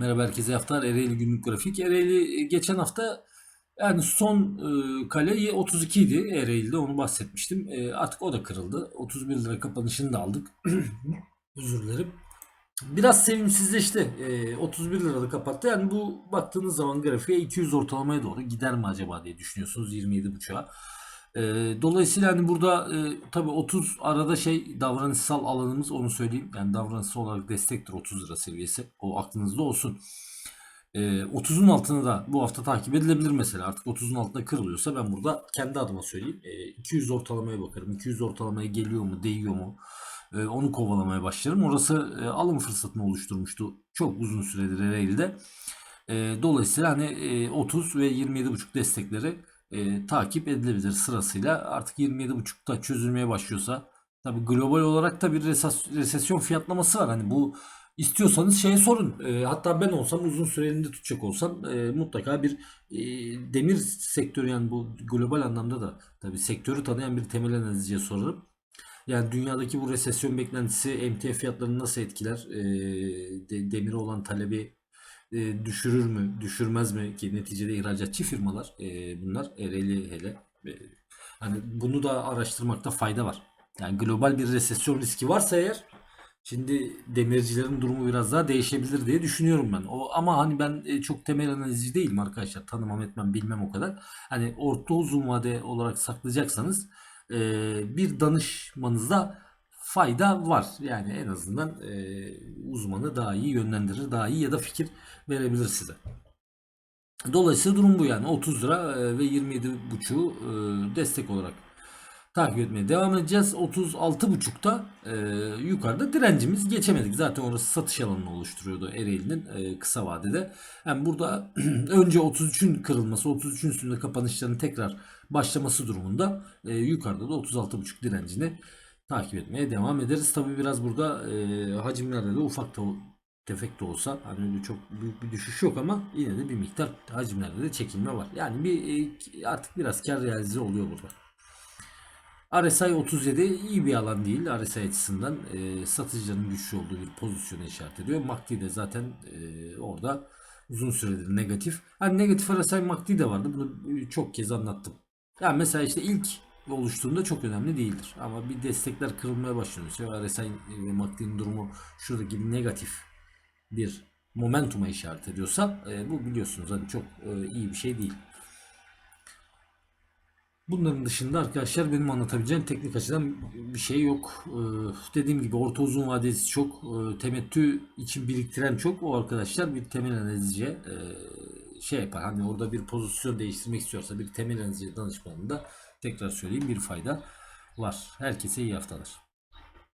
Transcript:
Merhaba herkese haftalar Ereğli günlük grafik. Ereğli e, geçen hafta yani son e, kale 32 idi Ereğli'de onu bahsetmiştim. E, artık o da kırıldı. 31 lira kapanışını da aldık. Özür dilerim. Biraz sevimsizleşti. E, 31 lirada kapattı. Yani bu baktığınız zaman grafiğe 200 ortalamaya doğru gider mi acaba diye düşünüyorsunuz 27.5'a. E, dolayısıyla hani burada e, tabii 30 arada şey davranışsal alanımız onu söyleyeyim. Yani davranışsal olarak destektir 30 lira seviyesi. O aklınızda olsun. E, 30'un altını da bu hafta takip edilebilir mesela. Artık 30'un altında kırılıyorsa ben burada kendi adıma söyleyeyim. E, 200 ortalamaya bakarım. 200 ortalamaya geliyor mu, değiyor mu? E, onu kovalamaya başlarım. Orası e, alım fırsatını oluşturmuştu çok uzun süredir Ereğli'de. E, dolayısıyla hani e, 30 ve 27.5 destekleri e, takip edilebilir sırasıyla. Artık 27.5'ta çözülmeye başlıyorsa tabi global olarak da bir resesyon fiyatlaması var. Hani bu istiyorsanız şeye sorun. E, hatta ben olsam uzun süreliğinde tutacak olsam e, mutlaka bir e, demir sektörü yani bu global anlamda da tabi sektörü tanıyan bir temel analizciye sorarım. Yani dünyadaki bu resesyon beklentisi emtia fiyatlarını nasıl etkiler? E, de, demire olan talebi e, düşürür mü, düşürmez mi ki neticede ihracatçı firmalar e, bunlar Ereğli hele e, hani bunu da araştırmakta fayda var. Yani global bir resesyon riski varsa eğer şimdi demircilerin durumu biraz daha değişebilir diye düşünüyorum ben. O ama hani ben e, çok temel analizci değilim arkadaşlar. Tanımam etmem bilmem o kadar. Hani orta uzun vade olarak saklayacaksanız e, bir danışmanızda fayda var. Yani en azından e, uzmanı daha iyi yönlendirir, daha iyi ya da fikir verebilir size. Dolayısıyla durum bu yani 30 lira e, ve 27,5'u e, destek olarak takip etmeye devam edeceğiz. 36,5'ta e, yukarıda direncimiz geçemedik. Zaten orası satış alanını oluşturuyordu Ereğli'nin e, kısa vadede. Yani burada önce 33'ün kırılması, 33'ün üstünde kapanışların tekrar başlaması durumunda yukarıda da 36,5 direncini takip etmeye devam ederiz. Tabi biraz burada e, hacimlerde de ufak da tefek de olsa hani çok büyük bir düşüş yok ama yine de bir miktar hacimlerde de çekilme var. Yani bir e, artık biraz kar realize oluyor burada. RSI 37 iyi bir alan değil RSI açısından e, satıcıların güçlü olduğu bir pozisyonu işaret ediyor. MACD de zaten e, orada uzun süredir negatif. Hani negatif RSI MACD de vardı. Bunu çok kez anlattım. Yani mesela işte ilk oluştuğunda çok önemli değildir. Ama bir destekler kırılmaya başlıyorsa RSI ve MACD'nin durumu şuradaki bir negatif bir momentuma işaret ediyorsa e, bu biliyorsunuz hani çok e, iyi bir şey değil. Bunların dışında arkadaşlar benim anlatabileceğim teknik açıdan bir şey yok. Ee, dediğim gibi orta uzun vadesi çok. Ee, temettü için biriktiren çok. O arkadaşlar bir temel analizciye e, şey yapar. Hani orada bir pozisyon değiştirmek istiyorsa bir temel analizci danışmanında tekrar söyleyeyim bir fayda var. Herkese iyi haftalar.